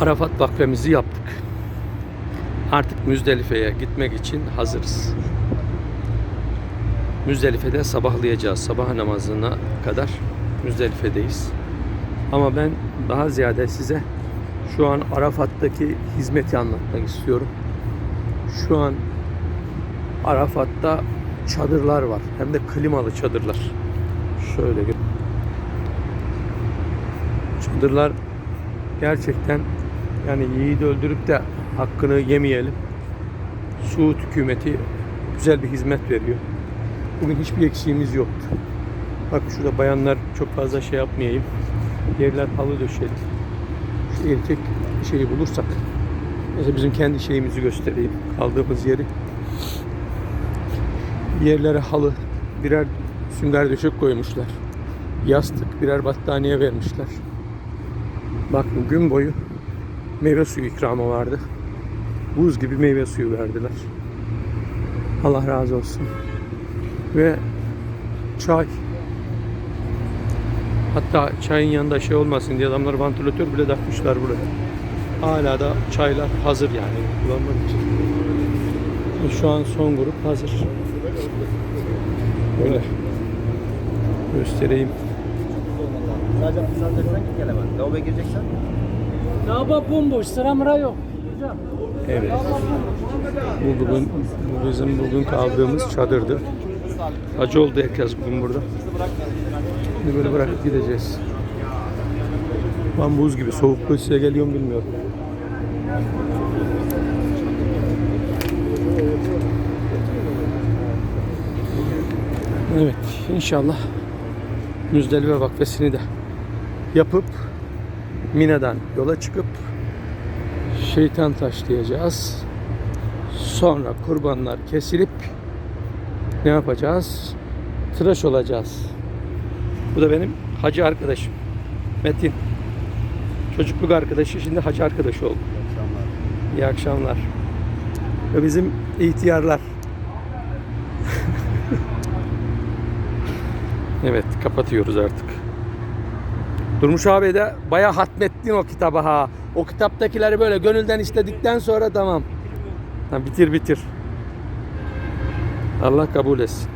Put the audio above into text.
Arafat vakfemizi yaptık. Artık Müzdelife'ye gitmek için hazırız. Müzdelife'de sabahlayacağız. Sabah namazına kadar Müzdelife'deyiz. Ama ben daha ziyade size şu an Arafat'taki hizmeti anlatmak istiyorum. Şu an Arafat'ta çadırlar var. Hem de klimalı çadırlar. Şöyle Çadırlar gerçekten yani yiğidi öldürüp de hakkını yemeyelim. Suud hükümeti güzel bir hizmet veriyor. Bugün hiçbir eksiğimiz yoktu. Bak şurada bayanlar çok fazla şey yapmayayım. Yerler halı döşeli. Şu erkek şeyi bulursak. Mesela bizim kendi şeyimizi göstereyim. Kaldığımız yeri. Yerlere halı, birer sünger döşek koymuşlar. Yastık, birer battaniye vermişler. Bakın gün boyu meyve suyu ikramı vardı. Buz gibi meyve suyu verdiler. Allah razı olsun. Ve çay. Hatta çayın yanında şey olmasın diye adamlar vantilatör bile takmışlar buraya. Hala da çaylar hazır yani kullanmak için. Ve Şu an son grup hazır. Böyle göstereyim. Sadece pizzacaksan git gel hemen. Lavaboya gireceksen. Lavabo bomboş, sıra mıra yok. Evet. Bu bugün bu bizim bugün kaldığımız çadırdı. Acı oldu herkes bugün burada. Şimdi böyle bırakıp gideceğiz. Ben buz gibi soğukluğu size geliyor mu bilmiyorum. Evet inşallah Müzdelife vakfesini de yapıp Mina'dan yola çıkıp şeytan taşlayacağız. Sonra kurbanlar kesilip ne yapacağız? Tıraş olacağız. Bu da benim hacı arkadaşım. Metin. Çocukluk arkadaşı şimdi hacı arkadaşı oldu. İyi akşamlar. Ve bizim ihtiyarlar. evet kapatıyoruz artık. Durmuş abi de bayağı hatmettin o kitabı ha. O kitaptakileri böyle gönülden istedikten sonra tamam. Tamam bitir bitir. Allah kabul etsin.